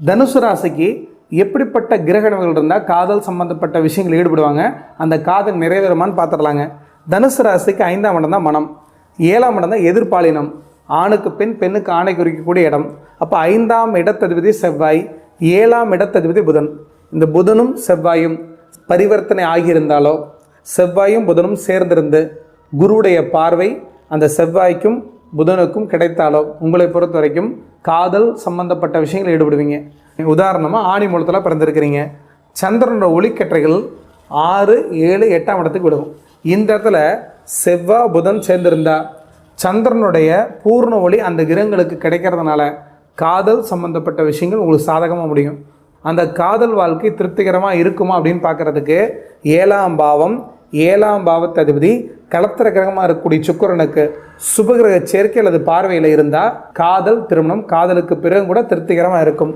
தனுசு ராசிக்கு எப்படிப்பட்ட கிரகணங்கள் இருந்தால் காதல் சம்பந்தப்பட்ட விஷயங்கள் ஈடுபடுவாங்க. அந்த காதல் நிறைவேறுமான்னு பார்த்துடலாங்க தனுசு ராசிக்கு ஐந்தாம் இடம் தான் மனம். ஏழாம் இடம் தான் எதிர்பாலினம். ஆணுக்கு பெண் பெண்ணுக்கு ஆணை குறிக்கக்கூடிய இடம். அப்போ ஐந்தாம் இடத்ததிபதி செவ்வாய் ஏழாம் இடத்ததிபதி புதன். இந்த புதனும் செவ்வாயும் பரிவர்த்தனை ஆகியிருந்தாலோ செவ்வாயும் புதனும் சேர்ந்திருந்து குருவுடைய பார்வை அந்த செவ்வாய்க்கும் புதனுக்கும் கிடைத்தாலோ உங்களை பொறுத்த வரைக்கும் காதல் சம்பந்தப்பட்ட விஷயங்கள் ஈடுபடுவீங்க. உதாரணமாக ஆணி மூலத்தில் பிறந்திருக்கிறீங்க. சந்திரனோட ஒளிக்கற்றைகள் ஆறு ஏழு எட்டாம் இடத்துக்கு விடும் இந்த இடத்துல செவ்வாய் புதன் சேர்ந்திருந்தா சந்திரனுடைய பூர்ண ஒளி அந்த கிரகங்களுக்கு கிடைக்கிறதுனால காதல் சம்பந்தப்பட்ட விஷயங்கள் உங்களுக்கு சாதகமாக முடியும். அந்த காதல் வாழ்க்கை திருப்திகரமாக இருக்குமா அப்படின்னு பார்க்குறதுக்கு ஏழாம் பாவம் ஏழாம் பாவத்ததிபதி கலத்திர கிரகமாக இருக்கக்கூடிய சுக்கிரனுக்கு சுபகிரக சேர்க்கை அல்லது பார்வையில் இருந்தால் காதல் திருமணம் காதலுக்கு பிறகு கூட திருப்திகரமாக இருக்கும்.